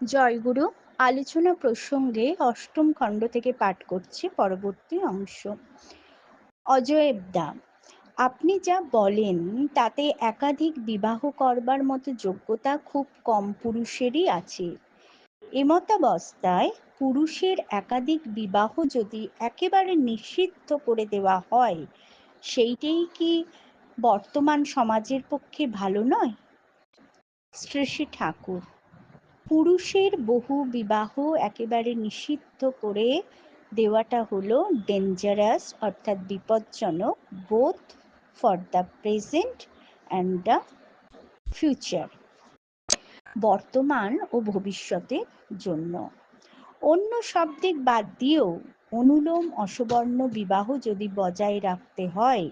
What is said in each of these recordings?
জয়গুরু আলোচনা প্রসঙ্গে অষ্টম খণ্ড থেকে পাঠ করছি, পরবর্তী অংশ। অজয়েবদা আপনি যা বলেন তাতে একাধিক বিবাহ করবার মতো যোগ্যতা খুব কম পুরুষেরই আছে। এমতাবস্থায় পুরুষের একাধিক বিবাহ যদি একেবারে নিষিদ্ধ করে দেওয়া হয়, সেইটাই কি বর্তমান সমাজের পক্ষে ভালো নয়? শ্রী ঠাকুর পুরুষের বহু বিবাহ একেবারে নিষিদ্ধ করে দেওয়াটা হলো ডেঞ্জারাস অর্থাৎ বিপজ্জনক both for the present and the future বর্তমান ও ভবিষ্যতের জন্য। অন্য সব দিক বাদ দিয়েও অনুলোম অসবর্ণ বিবাহ যদি বজায় রাখতে হয়,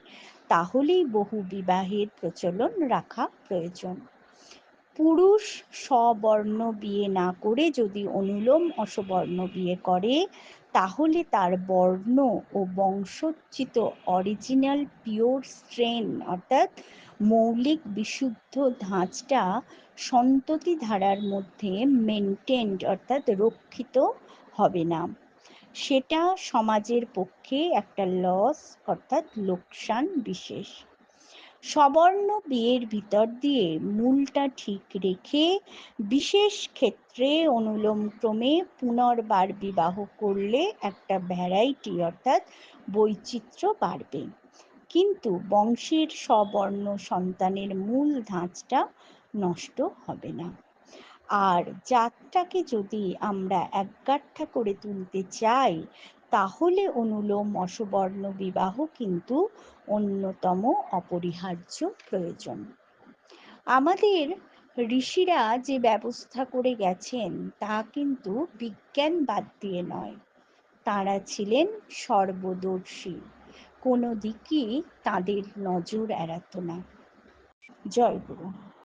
তাহলেই বহু বিবাহের প্রচলন রাখা প্রয়োজন। পুরুষ স্ববর্ণ বিয়ে না করে যদি অনুলোম অসবর্ণ বিয়ে করে, তাহলে তার বর্ণ ও বংশোচ্চিত অরিজিনাল পিওর স্ট্রেন অর্থাৎ মৌলিক বিশুদ্ধ ধাঁচটা সন্ততি ধারার মধ্যে মেনটেন্ড অর্থাৎ রক্ষিত হবে না। সেটা সমাজের পক্ষে একটা লস অর্থাৎ লোকসান বিশেষ। সবর্ণ বিয়ের ভিতর দিয়ে মূলটা ঠিক রেখে বিশেষ ক্ষেত্রে অনুলোম ক্রমে পুনর্বার বিবাহ করলে একটা ভ্যারাইটি অর্থাৎ বৈচিত্র্য বাড়বে। কিন্তু বংশের সবর্ণ সন্তানের মূল ধাঁচটা নষ্ট হবে না। আর জাতটাকে যদি আমরা একগাঠা করে তুলতে চাই, তাহলে অনুলোম অসবর্ণ বিবাহ কিন্তু অন্যতম অপরিহার্য প্রয়োজন। আমাদের ঋষিরা যে ব্যবস্থা করে গেছেন, তা কিন্তু বিজ্ঞান বাদ দিয়ে নয়। তাঁরা ছিলেন সর্বদর্শী, কোনো দিকই তাদের নজর এড়াত না। জয় গুরু।